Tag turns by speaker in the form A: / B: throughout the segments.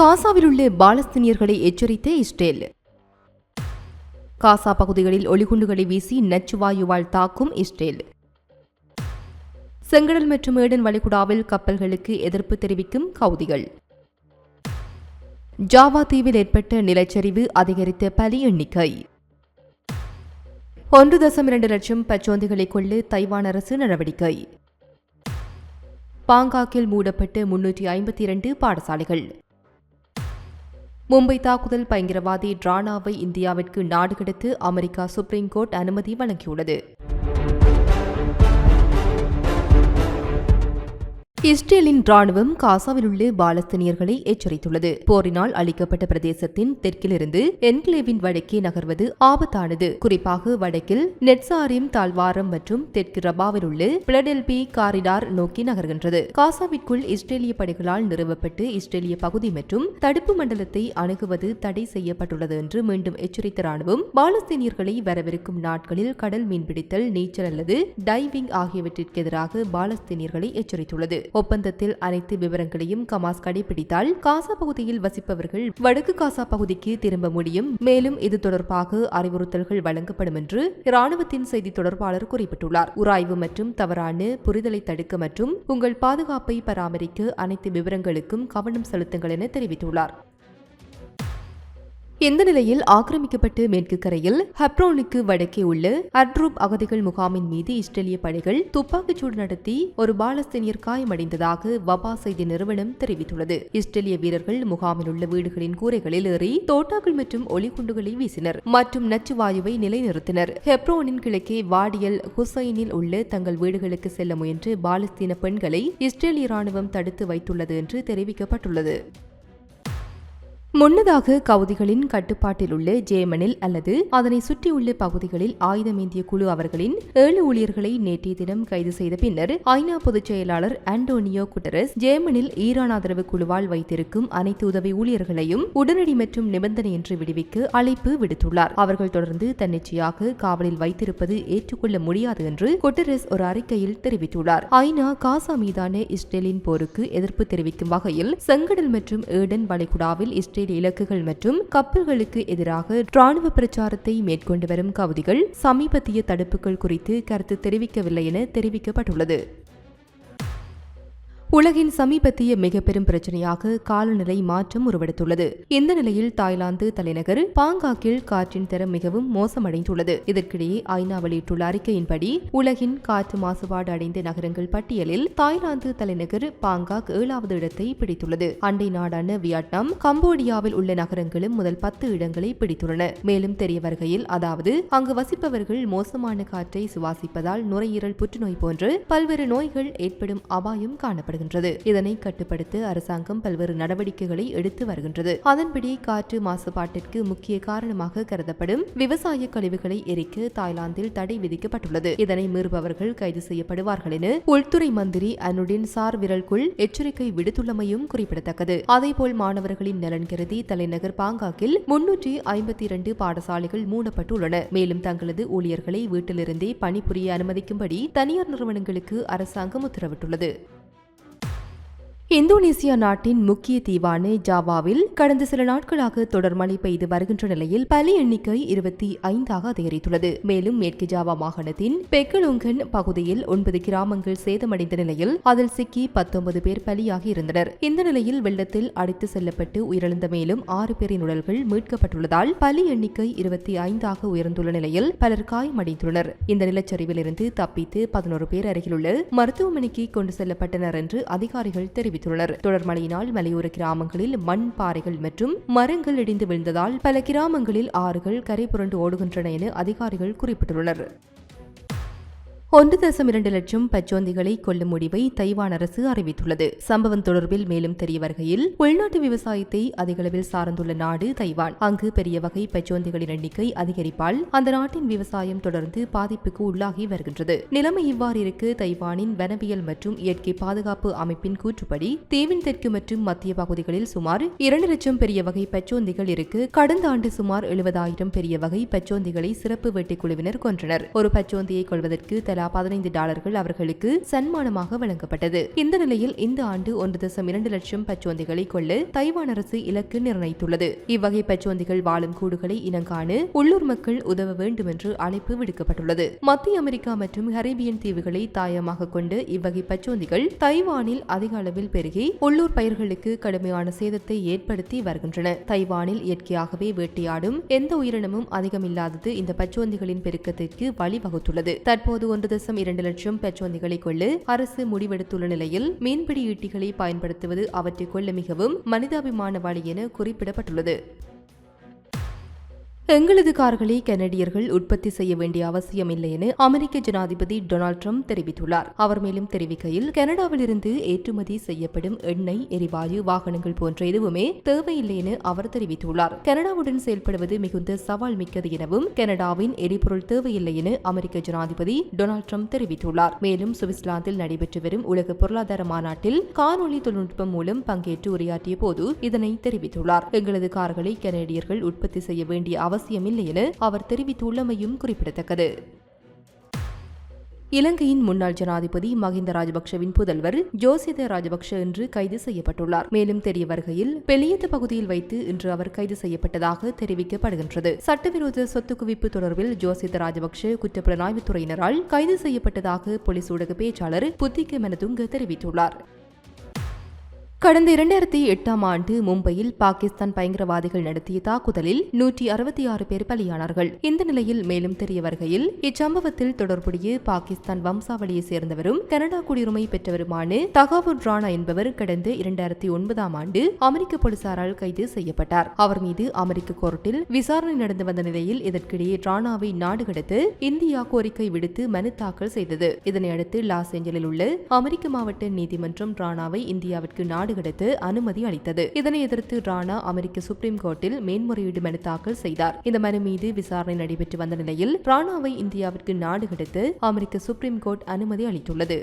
A: காசாவில் உள்ள பாலஸ்தீனியர்களை எச்சரித்த இஸ்ரேல். காசா பகுதிகளில் ஒளிகுண்டுகளை வீசி நச்சுவாயுவால் தாக்கும் இஸ்ரேல். செங்கடல் மற்றும் ஏடன் வளைகுடாவில் கப்பல்களுக்கு எதிர்ப்பு தெரிவிக்கும் கவுதிகள். ஜாவா தீவில் ஏற்பட்ட நிலச்சரிவு அதிகரித்த பலி எண்ணிக்கை. ஒன்று தசம் இரண்டு லட்சம் பச்சோந்திகளை கொள்ள தைவான் அரசு நடவடிக்கை. பாங்காக்கில் மூடப்பட்ட முன்னூற்றி ஐம்பத்தி இரண்டு பாடசாலைகள். மும்பை தாக்குதல் பயங்கரவாதி டிரானாவை இந்தியாவிற்கு நாடு கடத்து அமெரிக்கா சுப்ரீம் கோர்ட் அனுமதி வழங்கியுள்ளது. இஸ்ரேலின் ராணுவம் காசாவில் உள்ள பாலஸ்தீனியர்களை எச்சரித்துள்ளது. போரினால் அளிக்கப்பட்ட பிரதேசத்தின் தெற்கிலிருந்து என்கிளேவின் வடக்கே நகர்வது ஆபத்தானது. குறிப்பாக வடக்கில் நெட்சாரிம் தாழ்வாரம் மற்றும் தெற்கு ரபாவில் உள்ள பிளடெல்பி காரிடார் நோக்கி நகர்கின்றது. காசாவிற்குள் இஸ்ரேலிய படைகளால் நிறுவப்பட்டு இஸ்ரேலிய பகுதி மற்றும் தடுப்பு மண்டலத்தை அணுகுவது தடை செய்யப்பட்டுள்ளது என்று மீண்டும் எச்சரித்த ராணுவம் பாலஸ்தீனியர்களை வரவிருக்கும் நாட்களில் கடல் மீன்பிடித்தல் நீச்சல் அல்லது டைவிங் ஆகியவற்றிற்கு எதிராக பாலஸ்தீனியர்களை எச்சரித்துள்ளது. ஒப்பந்தத்தில் அனைத்து விவரங்களையும் கமாஸ் கடைபிடித்தால் காசா பகுதியில் வசிப்பவர்கள் வடக்கு காசா பகுதிக்கு திரும்ப முடியும். மேலும் இது தொடர்பாக அறிவுறுத்தல்கள் வழங்கப்படும் என்று இராணுவத்தின் செய்தி தொடர்பாளர் குறிப்பிட்டுள்ளார். உராய்வு மற்றும் தவறான புரிதலை தடுக்க மற்றும் உங்கள் பாதுகாப்பை பராமரிக்க அனைத்து விவரங்களுக்கும் கவனம் செலுத்துங்கள் என தெரிவித்துள்ளார். இந்த நிலையில் ஆக்கிரமிக்கப்பட்டு மேற்கு கரையில் ஹப்ரோனுக்கு வடக்கே உள்ள அட்ரூப் அகதிகள் முகாமின் மீது இஸ்ரேலிய படைகள் துப்பாக்கிச்சூடு நடத்தி ஒரு பாலஸ்தீனியர் காயமடைந்ததாக வபா செய்தி நிறுவனம் தெரிவித்துள்ளது. இஸ்ரேலிய வீரர்கள் முகாமில் உள்ள வீடுகளின் கூரைகளில் ஏறி தோட்டாக்கள் மற்றும் ஒளிகுண்டுகளை வீசினர் மற்றும் நச்சு வாயுவை நிலைநிறுத்தினர். ஹெப்ரோனின் கிழக்கே வாடியல் ஹுசைனில் உள்ள தங்கள் வீடுகளுக்கு செல்ல முயன்று பாலஸ்தீன பெண்களை இஸ்ரேலிய ராணுவம் தடுத்து வைத்துள்ளது என்று தெரிவிக்கப்பட்டுள்ளது. முன்னதாக கவுதிகளின் கட்டுப்பாட்டில் உள்ள ஜேமனில் அல்லது அதனை சுற்றியுள்ள பகுதிகளில் ஆயுதமேந்திய குழு அவர்களின் ஏழு ஊழியர்களை நேற்றைய தினம் கைது செய்த பின்னர் ஐநா பொதுச் செயலாளர் ஆண்டோனியோ குட்டரஸ் ஜேமனில் ஈரான் ஆதரவு குழுவால் வைத்திருக்கும் அனைத்து உதவி ஊழியர்களையும் உடனடி மற்றும் நிபந்தனையின்றி விடுவிக்க அழைப்பு விடுத்துள்ளார். அவர்கள் தொடர்ந்து தன்னிச்சையாக காவலில் வைத்திருப்பது ஏற்றுக்கொள்ள முடியாது என்று குட்டரஸ் ஒரு அறிக்கையில் தெரிவித்துள்ளார். ஐநா காசா மீதான இஸ்ரேலின் போருக்கு எதிர்ப்பு தெரிவிக்கும் வகையில் செங்கடல் மற்றும் ஏடன் வளைகுடாவில் இஸ்ரேல் இஸ்ரேல் இலக்குகள் மற்றும் கப்பல்களுக்கு எதிராக ராணுவ பிரச்சாரத்தை மேற்கொண்டு வரும் கவுதிகள் சமீபத்திய தடுப்புகள் குறித்து கருத்து தெரிவிக்கவில்லை என தெரிவிக்கப்பட்டுள்ளது. உலகின் சமீபத்திய மிக பெரும் பிரச்சனையாக காலநிலை மாற்றம் உருவெடுத்துள்ளது. இந்த நிலையில் தாய்லாந்து தலைநகர் பாங்காக்கில் காற்றின் தரம் மிகவும் மோசமடைந்துள்ளது. இதற்கிடையே ஐநா வெளியிட்டுள்ள அறிக்கையின்படி உலகின் காற்று மாசுபாடு அடைந்த நகரங்கள் பட்டியலில் தாய்லாந்து தலைநகர் பாங்காக் ஏழாவது இடத்தை பிடித்துள்ளது. அண்டை நாடான வியட்நாம் கம்போடியாவில் உள்ள நகரங்களும் முதல் பத்து இடங்களை பிடித்துள்ளன. மேலும் தெரிய வருகையில் அதாவது அங்கு வசிப்பவர்கள் மோசமான காற்றை சுவாசிப்பதால் நுரையீரல் புற்றுநோய் போன்று பல்வேறு நோய்கள் ஏற்படும் அபாயம் காணப்படுகிறது. வருகின்றது. இதனை கட்டுப்படுத்த அரசாங்கம் பல்வேறு நடவடிக்கைகளை எடுத்து வருகின்றது. அதன்படி காற்று மாசுபாட்டிற்கு முக்கிய காரணமாக கருதப்படும் விவசாய கழிவுகளை எரிக்க தாய்லாந்தில் தடை விதிக்கப்பட்டுள்ளது. இதனை மீறுபவர்கள் கைது செய்யப்படுவார்கள் என உள்துறை மந்திரி அனுடின் சார் விரல்குள் எச்சரிக்கை விடுத்துள்ளமையும் குறிப்பிடத்தக்கது. அதேபோல் மாணவர்களின் நலன் கருதி தலைநகர் பாங்காக்கில் முன்னூற்றி ஐம்பத்தி இரண்டு பாடசாலைகள் மூடப்பட்டுள்ளன. மேலும் தங்களது ஊழியர்களை வீட்டிலிருந்தே பணிபுரிய அனுமதிக்கும்படி தனியார் நிறுவனங்களுக்கு அரசாங்கம் உத்தரவிட்டுள்ளது. இந்தோனேசியா நாட்டின் முக்கிய தீவான ஜாவாவில் கடந்த சில நாட்களாக தொடர் மழை பெய்து வருகின்ற நிலையில் பலி எண்ணிக்கை இருபத்தி ஐந்தாக அதிகரித்துள்ளது. மேலும் மேற்கு ஜாவா மாகாணத்தின் பெக்கலுங்கன் பகுதியில் ஒன்பது கிராமங்கள் சேதமடைந்த நிலையில் அதில் சிக்கி பத்தொன்பது பேர் பலியாகி இருந்தனர். இந்த நிலையில் வெள்ளத்தில் அடித்து செல்லப்பட்டு உயிரிழந்த மேலும் ஆறு பேரின் உடல்கள் மீட்கப்பட்டுள்ளதால் பலி எண்ணிக்கை இருபத்தி ஐந்தாக உயர்ந்துள்ள நிலையில் பலர் காயமடைந்துள்ளனர். இந்த நிலச்சரிவிலிருந்து தப்பித்து பதினோரு பேர் அருகிலுள்ள மருத்துவமனைக்கு கொண்டு செல்லப்பட்டனர் என்று அதிகாரிகள் தெரிவித்தனர் தெரிவித்துள்ளனர். தொடர் மழையினால் மலையோர கிராமங்களில் மண் பாறைகள் மற்றும் மரங்கள் இடிந்து விழுந்ததால் பல கிராமங்களில் ஆறுகள் கரை புரண்டு ஓடுகின்றன என அதிகாரிகள் குறிப்பிட்டுள்ளனர். ஒன்று தசம் இரண்டு லட்சம் பச்சோந்திகளை கொல்லும் முடிவை தைவான் அரசு அறிவித்துள்ளது. சம்பவம் தொடர்பில் மேலும் தெரிய வருகையில் உள்நாட்டு விவசாயத்தை அதிகளவில் சார்ந்துள்ள நாடு தைவான். அங்கு பெரிய வகை பச்சோந்திகளின் எண்ணிக்கை அதிகரிப்பால் அந்த நாட்டின் விவசாயம் தொடர்ந்து பாதிப்புக்கு உள்ளாகி வருகின்றது. நிலைமை இவ்வாறு இருக்கு தைவானின் வனவியல் மற்றும் இயற்கை பாதுகாப்பு அமைப்பின் கூற்றுப்படி தீவின் தெற்கு மற்றும் மத்திய பகுதிகளில் சுமார் இரண்டு லட்சம் பெரிய வகை பச்சோந்திகள் இருக்கு. கடந்த ஆண்டு சுமார் எழுபதாயிரம் பெரிய வகை பச்சோந்திகளை சிறப்பு வேட்டைக் குழுவினர் கொன்றனர். ஒரு பச்சோந்தியை கொள்வதற்கு தலா தலா பதினைந்து டாலர்கள் அவர்களுக்கு சன்மானமாக வழங்கப்பட்டது. இந்த நிலையில் இந்த ஆண்டு ஒன்று தசம் இரண்டு லட்சம் பச்சோந்திகளை கொள்ள தைவான் அரசு இலக்கு நிர்ணயித்துள்ளது. இவ்வகை பச்சோந்திகள் வாழும் கூடுகளை இனங்காண உள்ளூர் மக்கள் உதவ வேண்டும் என்று அழைப்பு விடுக்கப்பட்டுள்ளது. மத்திய அமெரிக்கா மற்றும் கரீபியன் தீவுகளை தாயமாக கொண்டு இவ்வகை பச்சோந்திகள் தைவானில் அதிக அளவில் பெருகி உள்ளூர் பயிர்களுக்கு கடுமையான சேதத்தை ஏற்படுத்தி வருகின்றன. தைவானில் இயற்கையாகவே வேட்டையாடும் எந்த உயிரினமும் அதிகமில்லாதது இந்த பச்சோந்திகளின் பெருக்கத்திற்கு வழிவகுத்துள்ளது. தற்போது ஒன்று தசம் இரண்டு லட்சம் பச்சோந்திகளை கொள்ள அரசு முடிவெடுத்துள்ள நிலையில் மீன்பிடி ஈட்டிகளை பயன்படுத்துவது அவற்றை கொள்ள மிகவும் மனிதாபிமான வழி என குறிப்பிடப்பட்டுள்ளது. எங்களது கார்களை கனடியர்கள் உற்பத்தி செய்ய வேண்டிய அவசியம் இல்லை என அமெரிக்க ஜனாதிபதி டொனால்ட் ட்ரம்ப் தெரிவித்துள்ளார். அவர் மேலும் தெரிவிக்கையில் கனடாவிலிருந்து ஏற்றுமதி செய்யப்படும் எண்ணெய் எரிவாயு வாகனங்கள் போன்ற எதுவுமே தேவையில்லை என அவர் தெரிவித்துள்ளார். கனடாவுடன் செயல்படுவது மிகுந்த சவால் மிக்கது எனவும் கனடாவின் எரிபொருள் தேவையில்லை என அமெரிக்க ஜனாதிபதி டொனால்ட் ட்ரம்ப் தெரிவித்துள்ளார். மேலும் சுவிட்சர்லாந்தில் நடைபெற்று வரும் உலக பொருளாதார மாநாட்டில் காணொலி தொழில்நுட்பம் மூலம் பங்கேற்று உரையாற்றிய போது இதனை தெரிவித்துள்ளார். எங்களது கார்களை கனடியர்கள் உற்பத்தி செய்ய வேண்டிய அவசியம் அவசியமில்லை என அவர் தெரிவித்துள்ளமையும் குறிப்பிடத்தக்கது. இலங்கையின் முன்னாள் ஜனாதிபதி மஹிந்த ராஜபக்ஷவின் புதல்வர் ஜோசித ராஜபக்ஷ இன்று கைது செய்யப்பட்டுள்ளார். மேலும் தெரிய வருகையில் பெலியத்து பகுதியில் வைத்து இன்று அவர் கைது செய்யப்பட்டதாக தெரிவிக்கப்படுகின்றது. சட்டவிரோத சொத்து குவிப்பு தொடர்பில் ஜோசித ராஜபக்ஷ குற்றப்புலனாய்வுத்துறையினரால் கைது செய்யப்பட்டதாக போலீஸ் ஊடக பேச்சாளர் புத்திக மெனதுங்க தெரிவித்துள்ளார். கடந்த இரண்டாயிரத்தி எட்டாம் ஆண்டு மும்பையில் பாகிஸ்தான் பயங்கரவாதிகள் நடத்திய தாக்குதலில் நூற்றி அறுபத்தி ஆறு பேர் பலியானார்கள். இந்த நிலையில் மேலும் தெரிய வருகையில் இச்சம்பவத்தில் தொடர்புடைய பாகிஸ்தான் வம்சாவளியை சேர்ந்தவரும் கனடா குடியுரிமை பெற்றவருமான தகாவுர் ராணா என்பவர் கடந்த இரண்டாயிரத்தி ஒன்பதாம் ஆண்டு அமெரிக்க போலீசாரால் கைது செய்யப்பட்டார். அவர் மீது அமெரிக்க கோர்ட்டில் விசாரணை நடந்து வந்த நிலையில் இதற்கிடையே ராணாவை நாடு கடத்த இந்தியா கோரிக்கை விடுத்து மனு தாக்கல் செய்தது. இதனையடுத்து லாஸ் ஏஞ்சலில் உள்ள அமெரிக்க மாவட்ட நீதிமன்றம் ராணாவை இந்தியாவிற்கு நாடு நாடு கடத்த அனுமதி அளித்தது. இதனை எதிர்த்து ராணா அமெரிக்க சுப்ரீம் கோர்ட்டில் மேன்முறையீடு மனு தாக்கல் செய்தார். இந்த மனு மீது விசாரணை நடைபெற்று வந்த நிலையில் ராணாவை இந்தியாவிற்கு நாடு கடத்த அமெரிக்க சுப்ரீம் கோர்ட் அனுமதி அளித்துள்ளது.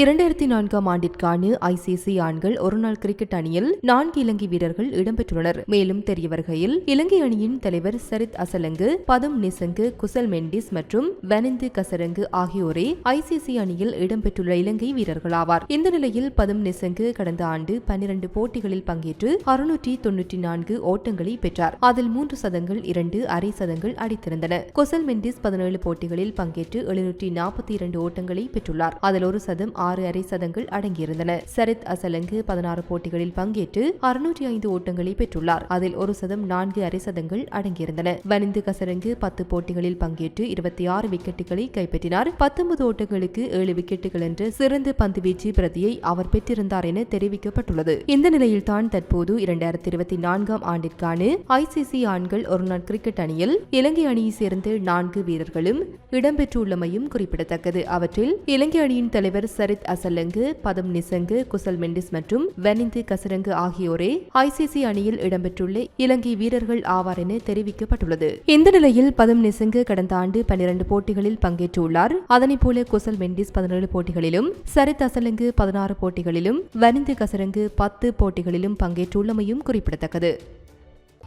A: இரண்டாயிரத்தி நான்காம் ஆண்டிற்கான ஐசிசி ஆண்கள் ஒருநாள் கிரிக்கெட் அணியில் நான்கு இலங்கை வீரர்கள் இடம்பெற்றுள்ளனர். மேலும் தெரிய வருகையில் இலங்கை அணியின் தலைவர் சரித் அசலங்கு பதம் நிசங்கு குசல் மெண்டிஸ் மற்றும் வனிந்து கசரங்கு ஆகியோரே ஐசிசி அணியில் இடம்பெற்றுள்ள இலங்கை வீரர்கள் ஆவார் இந்த நிலையில் பதம் நிசங்கு கடந்த ஆண்டு பன்னிரண்டு போட்டிகளில் பங்கேற்று அறுநூற்றி தொன்னூற்றி நான்கு ஓட்டங்களை பெற்றார். அதில் மூன்று சதங்கள் இரண்டு அரை சதங்கள் அடித்திருந்தன. குசல் மெண்டிஸ் பதினேழு போட்டிகளில் பங்கேற்று எழுநூற்றி நாற்பத்தி இரண்டு ஓட்டங்களை பெற்றுள்ளார். அதில் ஒரு சதம் ஆறு அரை சதங்கள் அடங்கியிருந்தன. சரித் அசலங்கு பதினாறு போட்டிகளில் பங்கேற்று அறுநூற்றி ஐந்து ஓட்டங்களை பெற்றுள்ளார். அதில் ஒரு சதம் நான்கு அரை சதங்கள் அடங்கியிருந்தன. வனிந்து கசரங்கு பத்து போட்டிகளில் பங்கேற்று இருபத்தி ஆறு விக்கெட்டுகளை கைப்பற்றினார். பத்தொன்பது ஓட்டங்களுக்கு ஏழு விக்கெட்டுகள் என்ற சிறந்த பந்துவீச்சு பிரதியை அவர் பெற்றிருந்தார் என தெரிவிக்கப்பட்டுள்ளது. இந்த நிலையில்தான் தற்போது இரண்டாயிரத்தி இருபத்தி நான்காம் ஆண்டிற்கான ஐசிசி ஆண்கள் ஒருநாள் கிரிக்கெட் அணியில் இலங்கை அணியை சேர்ந்த நான்கு வீரர்களும் இடம்பெற்றுள்ளமையும் குறிப்பிடத்தக்கது. அவற்றில் இலங்கை அணியின் தலைவர் சரித் அசலங்கு பதம் நிசங்கு குசல் மெண்டிஸ் மற்றும் வெனிந்து கசரங்கு ஆகியோரே ஐசிசி அணியில் இடம்பெற்றுள்ள இலங்கை வீரர்கள் ஆவார் என தெரிவிக்கப்பட்டுள்ளது. இந்த நிலையில் பதம் நிசங்கு கடந்த ஆண்டு பன்னிரண்டு போட்டிகளில் பங்கேற்றுள்ளார். அதனைப் போல குசல் மெண்டிஸ் பதினேழு போட்டிகளிலும் சரித் அசலங்கு பதினாறு போட்டிகளிலும் வனிந்து கசரங்கு பத்து போட்டிகளிலும் பங்கேற்றுள்ளமையும் குறிப்பிடத்தக்கது.